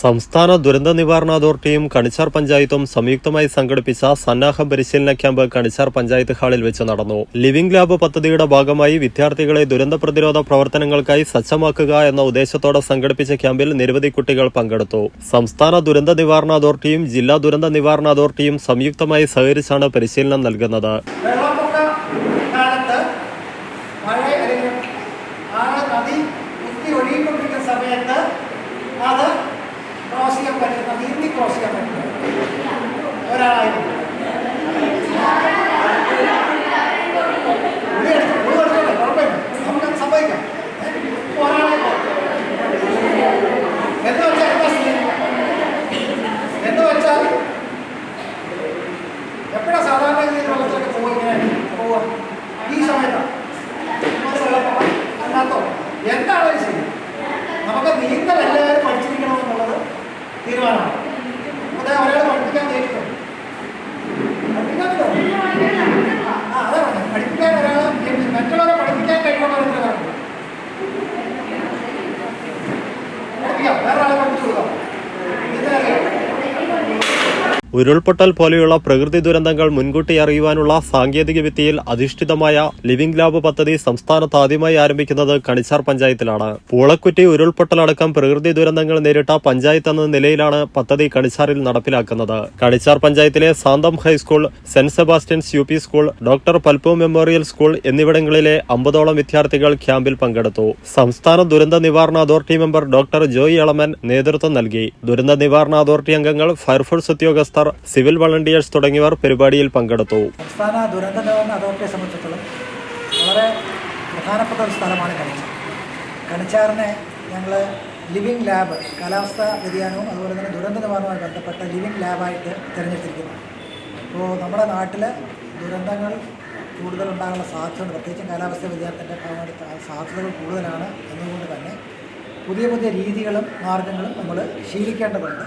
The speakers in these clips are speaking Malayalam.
സംസ്ഥാന ദുരന്ത നിവാരണ അതോറിറ്റിയും കണിച്ചാർ പഞ്ചായത്തും സംയുക്തമായി സംഘടിപ്പിച്ച സന്നാഹ പരിശീലന ക്യാമ്പ് കണിച്ചാർ പഞ്ചായത്ത് ഹാളിൽ വെച്ച് നടന്നു. ലിവിംഗ് ലാബ് പദ്ധതിയുടെ ഭാഗമായി വിദ്യാർത്ഥികളെ ദുരന്ത പ്രതിരോധ പ്രവർത്തനങ്ങൾക്കായി സജ്ജമാക്കുക എന്ന ഉദ്ദേശത്തോടെ സംഘടിപ്പിച്ച ക്യാമ്പിൽ നിരവധി കുട്ടികൾ പങ്കെടുത്തു. സംസ്ഥാന ദുരന്ത നിവാരണ അതോറിറ്റിയും ജില്ലാ ദുരന്ത നിവാരണ അതോറിറ്റിയും സംയുക്തമായി സഹകരിച്ചാണ് പരിശീലനം നൽകുന്നത്. സമയത്ത് കാലത്ത് പറ്റുന്ന നീന്തി ക്രോസ് ചെയ്യാൻ പറ്റുന്ന ഒരാളായിരുന്നു പുളി എടുത്തു, ഉരുൾപൊട്ടൽ പോലെയുള്ള പ്രകൃതി ദുരന്തങ്ങൾ മുൻകൂട്ടി അറിയുവാനുള്ള സാങ്കേതിക വിദ്യയിൽ അധിഷ്ഠിതമായ ലിവിംഗ് ലാബ് പദ്ധതി സംസ്ഥാനത്ത് ആദ്യമായി ആരംഭിക്കുന്നത് കണിച്ചാർ പഞ്ചായത്തിലാണ്. പൂളക്കുറ്റി ഉരുൾപൊട്ടലടക്കം പ്രകൃതി ദുരന്തങ്ങൾ നേരിട്ട പഞ്ചായത്ത് എന്ന നിലയിലാണ് പദ്ധതി കണിച്ചാറിൽ നടപ്പിലാക്കുന്നത്. കണിച്ചാർ പഞ്ചായത്തിലെ Santhom high school saint Sebastian's U P school doctor Palpu memorial school എന്നിവിടങ്ങളിലെ അമ്പതോളം വിദ്യാർത്ഥികൾ ക്യാമ്പിൽ പങ്കെടുത്തു. സംസ്ഥാന ദുരന്ത നിവാരണ authority member doctor Joy Elaman നേതൃത്വം നൽകി. ദുരന്ത നിവാരണ അതോറിറ്റി അംഗങ്ങൾ ഫയർഫോഴ്സ് ഉദ്യോഗസ്ഥർ സിവിൽ വളണ്ടിയേഴ്സ് തുടങ്ങിയവർ പരിപാടിയിൽ പങ്കെടുത്തു. സംസ്ഥാന ദുരന്ത നിവാരണ അതോറിറ്റിയെ സംബന്ധിച്ചിടത്തോളം വളരെ പ്രധാനപ്പെട്ട ഒരു സ്ഥലമാണ് കണിച്ചാർ കണിച്ചാറിനെ ഞങ്ങൾ ലിവിങ് ലാബ് കാലാവസ്ഥാ വ്യതിയാനവും അതുപോലെ തന്നെ ദുരന്ത നിവാരണവുമായി ബന്ധപ്പെട്ട ലിവിങ് ലാബായിട്ട് തിരഞ്ഞെടുത്തിരിക്കുന്നു. അപ്പോൾ നമ്മുടെ നാട്ടിൽ ദുരന്തങ്ങൾ കൂടുതലുണ്ടാകാനുള്ള സാധ്യതയുണ്ട്. പ്രത്യേകിച്ചും കാലാവസ്ഥാ വ്യതിയാനത്തിന്റെ ഭാഗമായിട്ട് സാധ്യതകൾ കൂടുതലാണ്. എന്നതുകൊണ്ട് തന്നെ പുതിയ പുതിയ രീതികളും മാർഗങ്ങളും നമ്മൾ ശീലിക്കേണ്ടതുണ്ട്.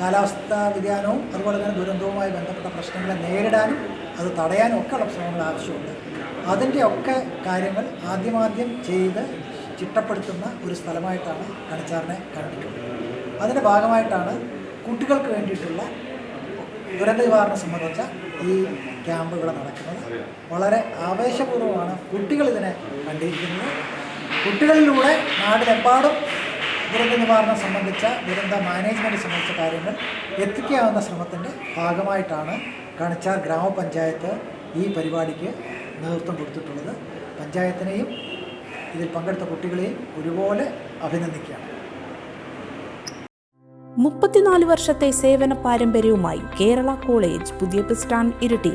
കാലാവസ്ഥാ വ്യതിയാനവും അതുപോലെ തന്നെ ദുരന്തവുമായി ബന്ധപ്പെട്ട പ്രശ്നങ്ങളെ നേരിടാനും അത് തടയാനും ഒക്കെ ഉള്ള ശ്രമങ്ങൾ ആവശ്യമുണ്ട്. അതിന്റെ ഒക്കെ കാര്യങ്ങൾ ആദ്യമാദ്യം ചെയ്ത് ചിട്ടപ്പെടുത്തുന്ന ഒരു സ്ഥലമായിട്ടാണ് കണിച്ചാറിനെ കണ്ടിട്ടുള്ളത്. അതിന്റെ ഭാഗമായിട്ടാണ് കുട്ടികൾക്ക് വേണ്ടിയിട്ടുള്ള ദുരന്ത നിവാരണം സംബന്ധിച്ച ഈ ക്യാമ്പ് ഇവിടെ നടക്കുന്നത്. വളരെ ആവേശപൂർവമാണ് കുട്ടികൾ ഇതിനെ കണ്ടിരിക്കുന്നത്. കുട്ടികളിലൂടെ നാടിലെമ്പാടും ദുരന്ത നിവാരണം സംബന്ധിച്ച ദുരന്ത മാനേജ്മെന്റ് സംബന്ധിച്ച കാര്യങ്ങൾ എത്തിക്കാവുന്ന ശ്രമത്തിന്റെ ഭാഗമായിട്ടാണ് കണിച്ചാർ ഗ്രാമപഞ്ചായത്ത് ഈ പരിപാടിക്ക് നേതൃത്വം കൊടുത്തിട്ടുള്ളത്. പഞ്ചായത്തിനെയും ഇതിൽ പങ്കെടുത്ത കുട്ടികളെയും ഒരുപോലെ അഭിനന്ദിക്കുകയാണ്. മുപ്പത്തിനാല് വർഷത്തെ സേവന പാരമ്പര്യവുമായി കേരള കോളേജ് പുതിയ bus stand Iritty.